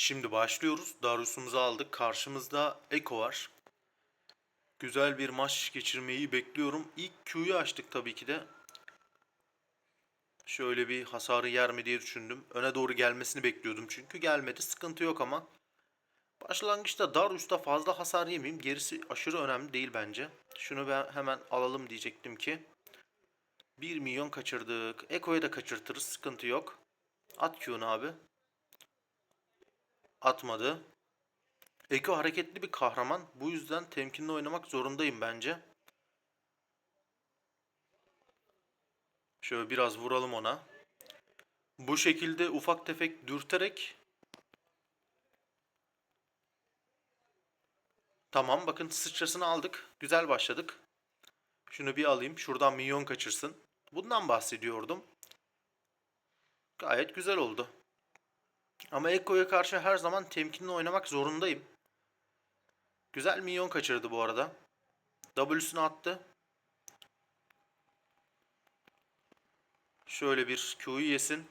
Şimdi başlıyoruz. Darius'umuzu aldık. Karşımızda Eko var. Güzel bir maç geçirmeyi bekliyorum. İlk Q'yu açtık tabii ki de. Şöyle bir hasarı yer mi diye düşündüm. Öne doğru gelmesini bekliyordum çünkü gelmedi. Sıkıntı yok ama. Başlangıçta Darius'ta fazla hasar yemeyeyim. Gerisi aşırı önemli değil bence. Şunu ben hemen alalım diyecektim ki. 1 milyon kaçırdık. Eko'yu da kaçırtırız. Sıkıntı yok. At Q'nu abi. Atmadı. Eko hareketli bir kahraman. Bu yüzden temkinli oynamak zorundayım bence. Şöyle biraz vuralım ona. Bu şekilde ufak tefek dürterek Tamam bakın sıçrasını aldık. Güzel başladık. Şunu bir alayım. Şuradan milyon kaçırsın. Bundan bahsediyordum. Gayet güzel oldu. Ama Ekko'ya karşı her zaman temkinli oynamak zorundayım. Güzel milyon kaçırdı bu arada. W'sunu attı. Şöyle bir Q'yu yesin.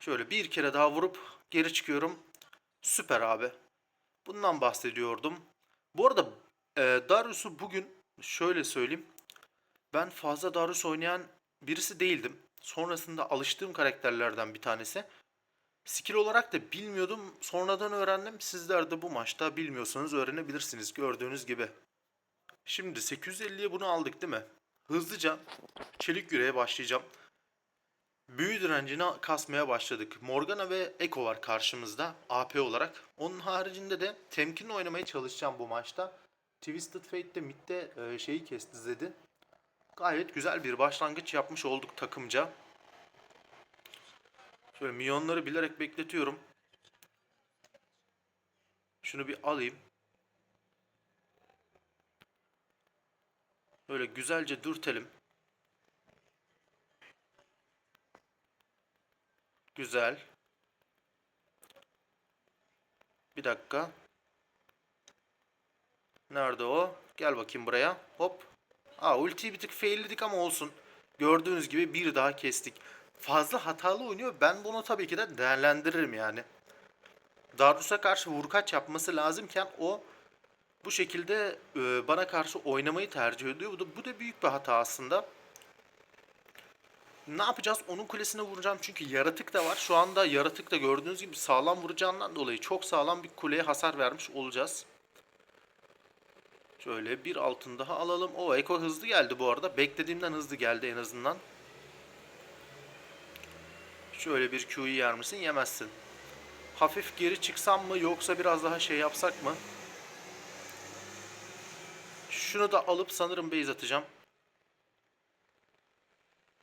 Şöyle bir kere daha vurup geri çıkıyorum. Süper abi. Bundan bahsediyordum. Bu arada e, Darius'u bugün şöyle söyleyeyim. Ben fazla Darius oynayan birisi değildim. Sonrasında alıştığım karakterlerden bir tanesi. Skill olarak da bilmiyordum. Sonradan öğrendim. Sizler de bu maçta bilmiyorsanız öğrenebilirsiniz gördüğünüz gibi. Şimdi 850'ye bunu aldık değil mi? Hızlıca çelik yüreğe başlayacağım. Büyü direncini kasmaya başladık. Morgana ve Eko var karşımızda AP olarak. Onun haricinde de temkinli oynamaya çalışacağım bu maçta. Twisted Fate de midde e, şeyi kesti Zed'i. Gayet güzel bir başlangıç yapmış olduk takımca. Şöyle milyonları bilerek bekletiyorum. Şunu bir alayım. Böyle güzelce dürtelim. Güzel. Bir dakika. Nerede o? Gel bakayım buraya. Hop. Aa ultiyi bir tık failledik ama olsun. Gördüğünüz gibi bir daha kestik. Fazla hatalı oynuyor. Ben bunu tabii ki de değerlendiririm yani. Darius'a karşı vurkaç yapması lazımken o bu şekilde e, bana karşı oynamayı tercih ediyor. Bu da, bu da büyük bir hata aslında. Ne yapacağız? Onun kulesine vuracağım çünkü yaratık da var. Şu anda yaratık da gördüğünüz gibi sağlam vuracağından dolayı çok sağlam bir kuleye hasar vermiş olacağız. Şöyle bir altın daha alalım. O Eko hızlı geldi bu arada. Beklediğimden hızlı geldi en azından. Şöyle bir Q'yu yer misin? Yemezsin. Hafif geri çıksam mı yoksa biraz daha şey yapsak mı? Şunu da alıp sanırım base atacağım.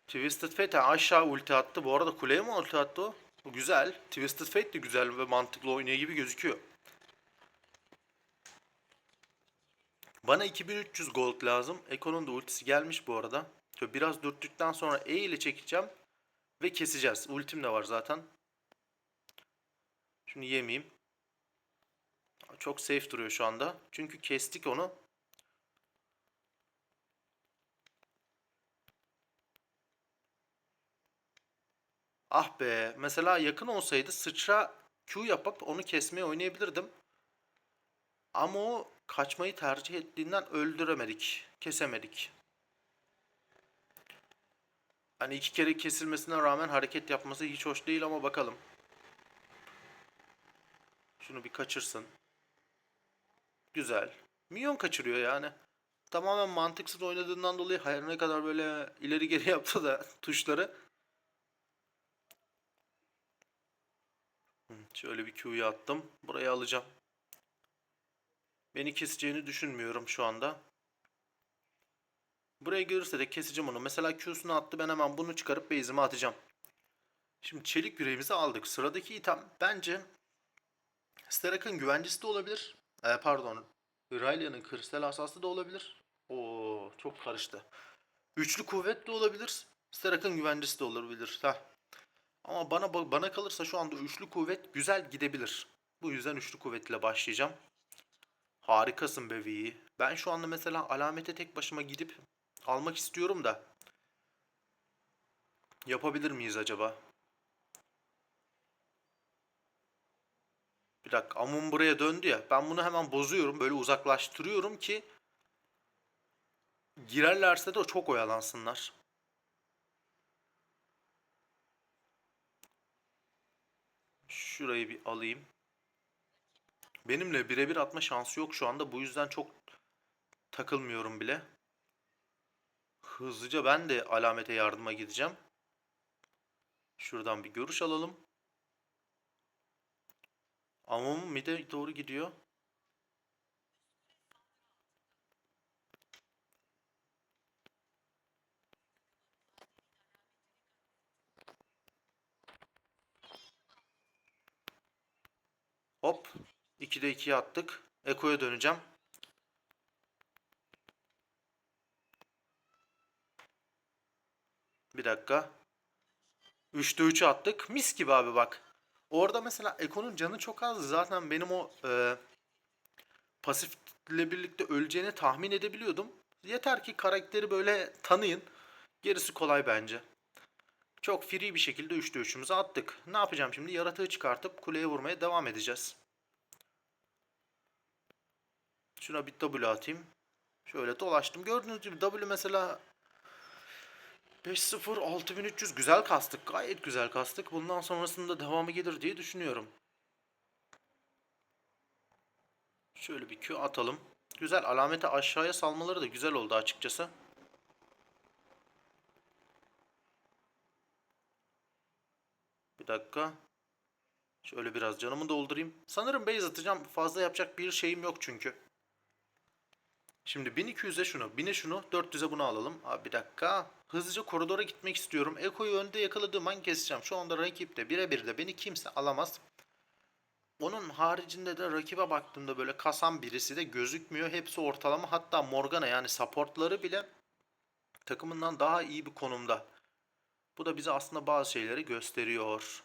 Twisted Fate aşağı ulti attı. Bu arada kuleye mi ulti attı o? Güzel. Twisted Fate de güzel ve mantıklı oynuyor gibi gözüküyor. Bana 2300 gold lazım. Eko'nun da ultisi gelmiş bu arada. Biraz dürttükten sonra E ile çekeceğim. Ve keseceğiz. Ultim de var zaten. Şunu yemeyeyim. Çok safe duruyor şu anda. Çünkü kestik onu. Ah be. Mesela yakın olsaydı sıçra Q yapıp onu kesmeye oynayabilirdim. Ama o kaçmayı tercih ettiğinden öldüremedik. Kesemedik. Hani iki kere kesilmesine rağmen hareket yapması hiç hoş değil ama bakalım. Şunu bir kaçırsın. Güzel. Minyon kaçırıyor yani. Tamamen mantıksız oynadığından dolayı her ne kadar böyle ileri geri yapsa da tuşları. Şöyle bir Q'yu attım. Buraya alacağım. Beni keseceğini düşünmüyorum şu anda. Buraya gelirse de keseceğim onu. Mesela Q'sunu attı ben hemen bunu çıkarıp base'ime atacağım. Şimdi çelik yüreğimizi aldık. Sıradaki item bence Sterak'ın güvencesi de olabilir. Ee, pardon. Hylia'nın kristal asası da olabilir. Oo çok karıştı. Üçlü kuvvet de olabilir. Sterak'ın güvencesi de olabilir. Heh. Ama bana bana kalırsa şu anda üçlü kuvvet güzel gidebilir. Bu yüzden üçlü kuvvet ile başlayacağım. Harikasın be Vi. Ben şu anda mesela alamete tek başıma gidip almak istiyorum da. Yapabilir miyiz acaba? dakika Amun buraya döndü ya. Ben bunu hemen bozuyorum. Böyle uzaklaştırıyorum ki girerlerse de çok oyalansınlar. Şurayı bir alayım. Benimle birebir atma şansı yok şu anda. Bu yüzden çok takılmıyorum bile. Hızlıca ben de alamete yardıma gideceğim. Şuradan bir görüş alalım. Amum mide doğru gidiyor. Hop. 2'de 2'ye attık. Eko'ya döneceğim. Bir dakika. 3'te 3'ü attık. Mis gibi abi bak. Orada mesela Eko'nun canı çok azdı. Zaten benim o e, pasifle birlikte öleceğini tahmin edebiliyordum. Yeter ki karakteri böyle tanıyın. Gerisi kolay bence. Çok free bir şekilde 3'te 3'ümüzü attık. Ne yapacağım şimdi? Yaratığı çıkartıp kuleye vurmaya devam edeceğiz. Şuna bir W atayım. Şöyle dolaştım. Gördüğünüz gibi W mesela 5-0 6300 güzel kastık. Gayet güzel kastık. Bundan sonrasında devamı gelir diye düşünüyorum. Şöyle bir Q atalım. Güzel alameti aşağıya salmaları da güzel oldu açıkçası. Bir dakika. Şöyle biraz canımı doldurayım. Sanırım base atacağım. Fazla yapacak bir şeyim yok çünkü. Şimdi 1200'e şunu, 1000'e şunu, 400'e bunu alalım. Abi bir dakika. Hızlıca koridora gitmek istiyorum. Eko'yu önde yakaladığım an keseceğim. Şu anda rakipte birebir de beni kimse alamaz. Onun haricinde de rakibe baktığımda böyle kasan birisi de gözükmüyor. Hepsi ortalama. Hatta Morgana yani supportları bile takımından daha iyi bir konumda. Bu da bize aslında bazı şeyleri gösteriyor.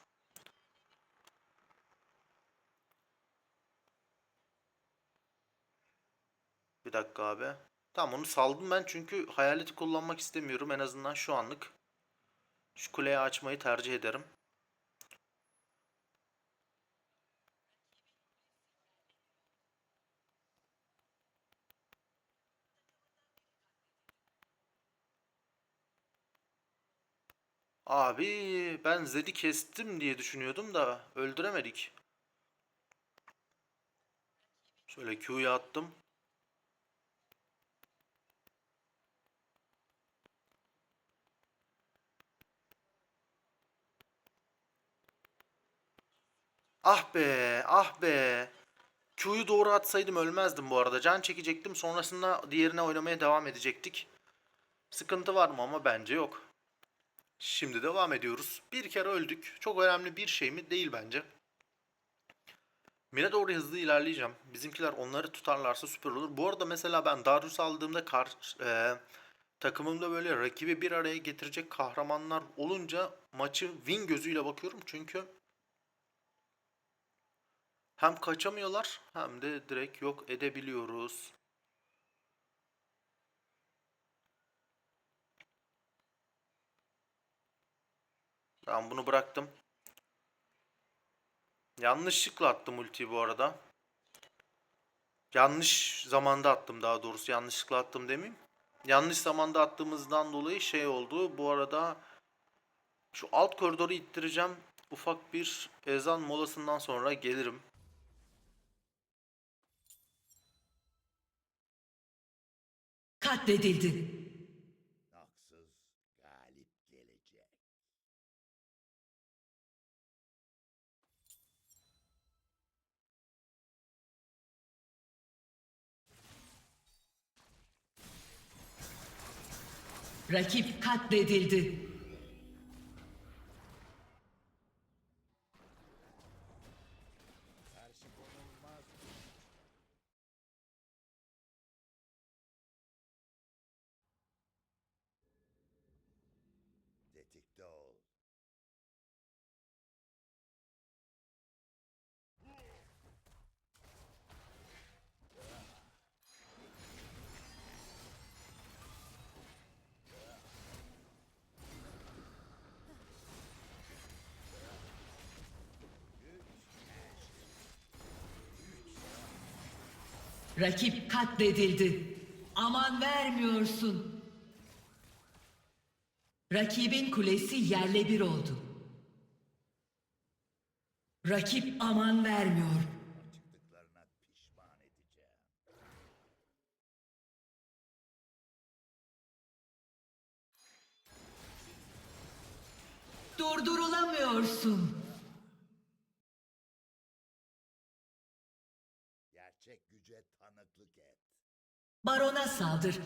Bir dakika abi. Tamam onu saldım ben çünkü hayaleti kullanmak istemiyorum en azından şu anlık. Şu kuleyi açmayı tercih ederim. Abi ben Zed'i kestim diye düşünüyordum da öldüremedik. Şöyle Q'yu attım. Ah be, ah be. Q'yu doğru atsaydım ölmezdim bu arada. Can çekecektim. Sonrasında diğerine oynamaya devam edecektik. Sıkıntı var mı ama bence yok. Şimdi devam ediyoruz. Bir kere öldük. Çok önemli bir şey mi? Değil bence. Mine doğru hızlı ilerleyeceğim. Bizimkiler onları tutarlarsa süper olur. Bu arada mesela ben Darius aldığımda kar, e, takımımda böyle rakibi bir araya getirecek kahramanlar olunca maçı win gözüyle bakıyorum. Çünkü hem kaçamıyorlar hem de direkt yok edebiliyoruz. Tamam bunu bıraktım. Yanlışlıkla attım ultiyi bu arada. Yanlış zamanda attım daha doğrusu. Yanlışlıkla attım demeyeyim. Yanlış zamanda attığımızdan dolayı şey oldu. Bu arada şu alt koridoru ittireceğim. Ufak bir ezan molasından sonra gelirim. Katledildi. Haksız galip gelecek. Rakip katledildi. Rakip katledildi. Aman vermiyorsun. Rakibin kulesi yerle bir oldu. Rakip aman vermiyor. Durdurulamıyorsun. Güce tanıklık et. Barona saldır.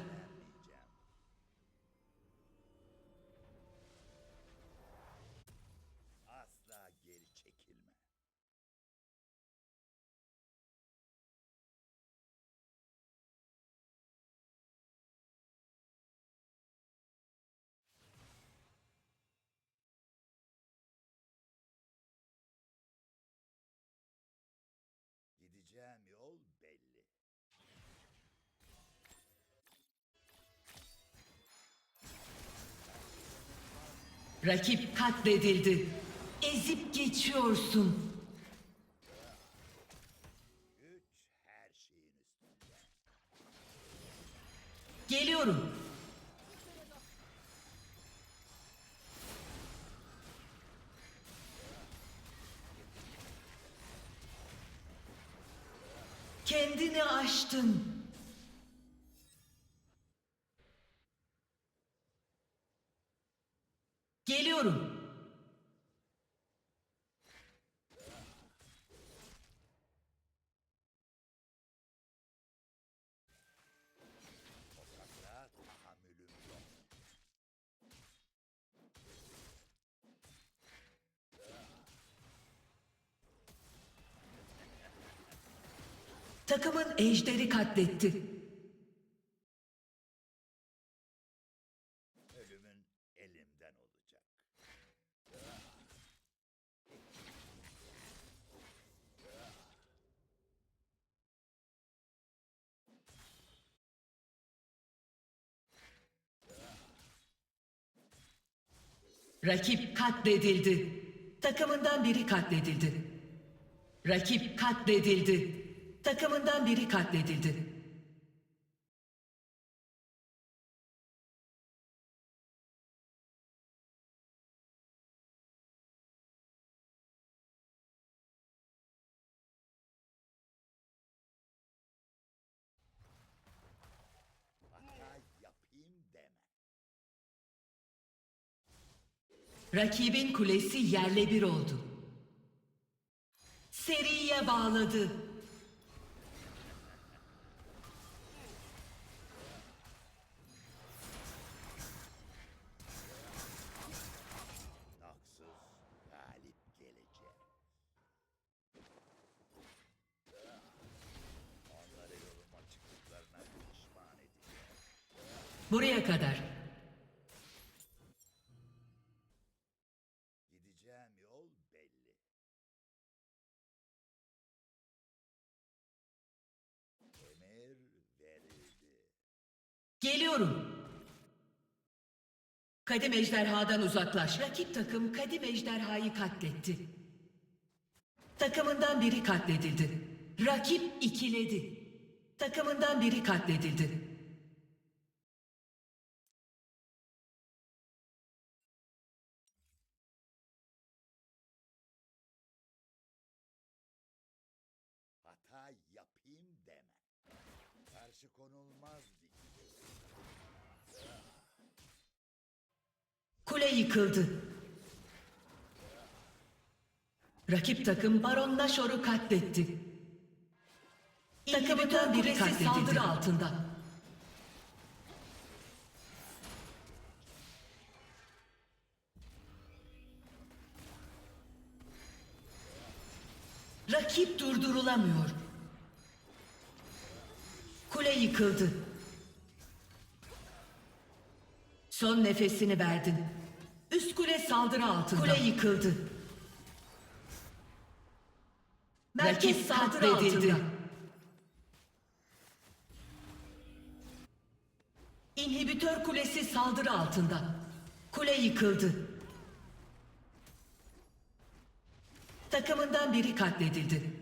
Rakip katledildi. Ezip geçiyorsun. Geliyorum. Kendini aştın. Takımın ejderi katletti. Ölümün elimden olacak. Rakip katledildi. Takımından biri katledildi. Rakip katledildi. Takımından biri katledildi. Rakibin kulesi yerle bir oldu. Seriye bağladı. Buraya kadar. Gideceğim yol belli. Emir verildi. Geliyorum. Kadim ejderhadan uzaklaş. Rakip takım kadim ejderhayı katletti. Takımından biri katledildi. Rakip ikiledi. Takımından biri katledildi. Yıkıldı. Rakip takım Baron Nashor'u katletti. Takımından biri katledildi. saldırı altında. Rakip durdurulamıyor. Kule yıkıldı. Son nefesini verdin. Üst kule saldırı altında. Kule yıkıldı. Merkez saldırı altında. İnhibitör kulesi saldırı altında. Kule yıkıldı. Takımından biri katledildi.